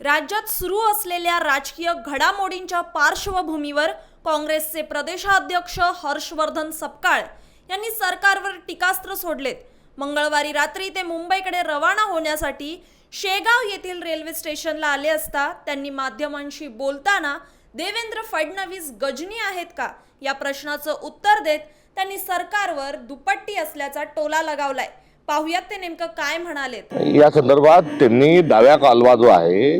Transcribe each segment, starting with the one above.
राज्यात सुरू असलेल्या राजकीय घडामोडींच्या पार्श्वभूमीवर काँग्रेसचे प्रदेशाध्यक्ष हर्षवर्धन सपकाळ यांनी सरकारवर टीकास्त्र सोडलेत. मंगळवारी रात्री ते मुंबईकडे रवाना होण्यासाठी शेगाव येथील रेल्वे स्टेशनला आले असता त्यांनी माध्यमांशी बोलताना देवेंद्र फडणवीस गजनी आहेत का या प्रश्नाचं उत्तर देत त्यांनी सरकारवर दुपट्टी असल्याचा टोला लगावलाय. पाहुयात ते नेमकं काय म्हणाले या संदर्भात त्यांनी डाव्या कालवा जो आहे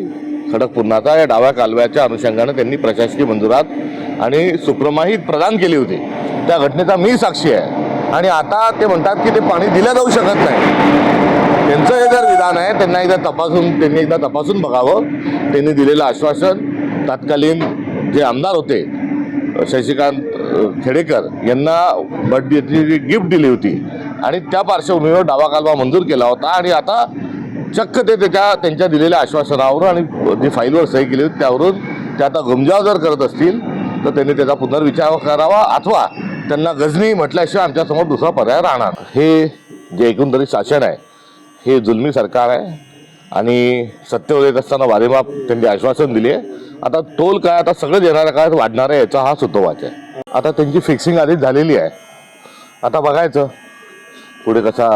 खडकपूर्णाचा या डाव्या कालव्याच्या अनुषंगाने त्यांनी प्रशासकीय मंजुरात आणि सुप्रमाही प्रदान केली होती. त्या घटनेचा मी साक्षी आहे. आणि आता ते म्हणतात की ते पाणी दिलं जाऊ शकत नाही. त्यांचं हे जर विधान आहे त्यांना एकदा तपासून त्यांनी एकदा तपासून बघावं. त्यांनी दिलेलं आश्वासन. तत्कालीन जे आमदार होते शशिकांत खेडेकर यांना बर्थडेची गिफ्ट दिली होती आणि त्या पार्श्वभूमीवर डावा कालवा मंजूर केला होता. आणि आता चक्क ते त्याच्या त्यांच्या दिलेल्या आश्वासनावरून आणि जी फाईलवर सही केली होती त्यावरून ते आता गमजाव जर करत असतील तर त्यांनी त्याचा पुनर्विचार करावा अथवा त्यांना गजनी म्हटल्याशिवाय आमच्यासमोर दुसरा पर्याय राहणार. हे जे एकंदरीत शासन आहे हे जुलमी सरकार आहे. आणि सत्तेवर येत असताना वारेमाप त्यांनी आश्वासन दिले. आहे आता टोल काय आता सगळं येणाऱ्या काळात वाढणार आहे याचा हा सुतोवाच आहे. आता त्यांची फिक्सिंग आधीच झालेली आहे. आता बघायचं. पुढे कसा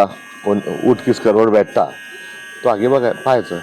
कोण उठकीस करवड भेटता. तो आगे बघाय पाहायचं.